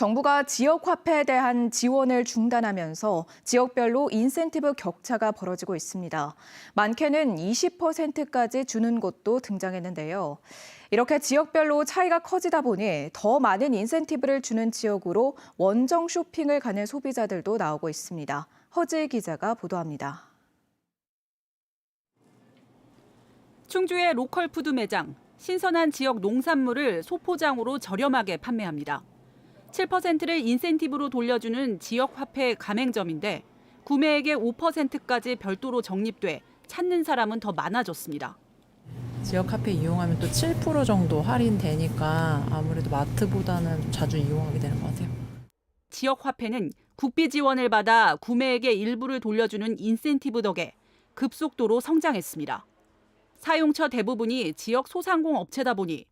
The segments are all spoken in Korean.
정부가 지역 화폐에 대한 지원을 중단하면서 지역별로 인센티브 격차가 벌어지고 있습니다. 많게는 20%까지 주는 곳도 등장했는데요. 이렇게 지역별로 차이가 커지다 보니 더 많은 인센티브를 주는 지역으로 원정 쇼핑을 가는 소비자들도 나오고 있습니다. 허지 기자가 보도합니다. 충주의 로컬 푸드 매장, 신선한 지역 농산물을 소포장으로 저렴하게 판매합니다. 7%를 인센티브로 돌려주는 지역 화폐 가맹점인데 구매액의 5%까지 별도로 적립돼 찾는 사람은 더 많아졌습니다. 지역 카페 이용하면 또 7% 정도 할인되니까 아무래도 마트보다는 좀 자주 이용하게 되는 것 같아요. 지역 화폐는 국비 지원을 받아 구매액의 일부를 돌려주는 인센티브 덕에 급속도로 성장했습니다. 사용처 대부분이 지역 소상공 업체다 보니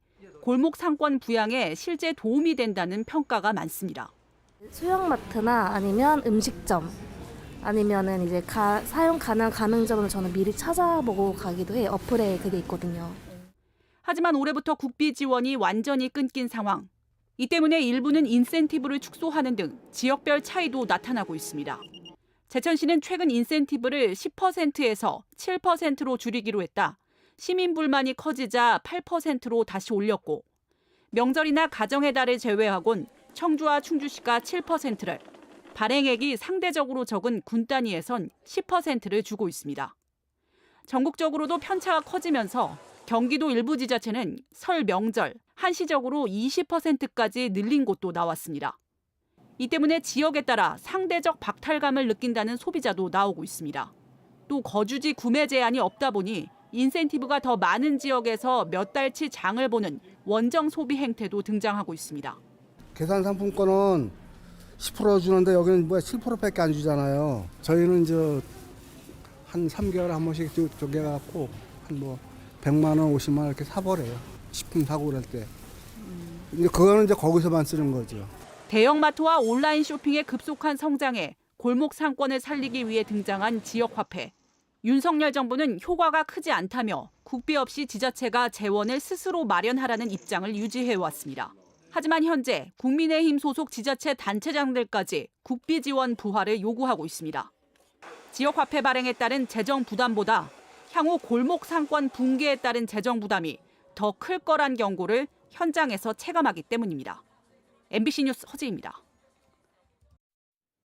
골목 상권 부양에 실제 도움이 된다는 평가가 많습니다. 수영마트나 아니면 음식점 아니면은 이제 가- 사용 가능 가맹점을 저는 미리 찾아보고 가기도 해요. 어플에 그게 있거든요. 하지만 올해부터 국비 지원이 완전히 끊긴 상황. 이 때문에 일부는 인센티브를 축소하는 등 지역별 차이도 나타나고 있습니다. 제천시는 최근 인센티브를 10%에서 7%로 줄이기로 했다. 시민 불만이 커지자 8%로 다시 올렸고 명절이나 가정의 달을 제외하곤 청주와 충주시가 7%를 발행액이 상대적으로 적은 군 단위에선 10%를 주고 있습니다. 전국적으로도 편차가 커지면서 경기도 일부 지자체는 설 명절 한시적으로 20%까지 늘린 곳도 나왔습니다. 이 때문에 지역에 따라 상대적 박탈감을 느낀다는 소비자도 나오고 있습니다. 또 거주지 구매 제한이 없다 보니 인센티브가 더 많은 지역에서 몇 달치 장을 보는 원정 소비 행태도 등장하고 있습니다. 계산 상품권은 10% 주는데 여기는 뭐야 7%밖에 안 주잖아요. 저희는 저한 3개월에 한 번씩 쪼- 쪼개 갖고 한 뭐 100만 원, 50만 원 이렇게 사 버려요. 식품 사고 그럴 때. 이제 그거는 이제 거기서만 쓰는 거죠. 대형마트와 온라인 쇼핑의 급속한 성장에 골목 상권을 살리기 위해 등장한 지역 화폐. 윤석열 정부는 효과가 크지 않다며 국비 없이 지자체가 재원을 스스로 마련하라는 입장을 유지해 왔습니다. 하지만 현재 국민의힘 소속 지자체 단체장들까지 국비 지원 부활을 요구하고 있습니다. 지역 화폐 발행에 따른 재정 부담보다 향후 골목 상권 붕괴에 따른 재정 부담이 더 클 거란 경고를 현장에서 체감하기 때문입니다. MBC 뉴스 허지입니다.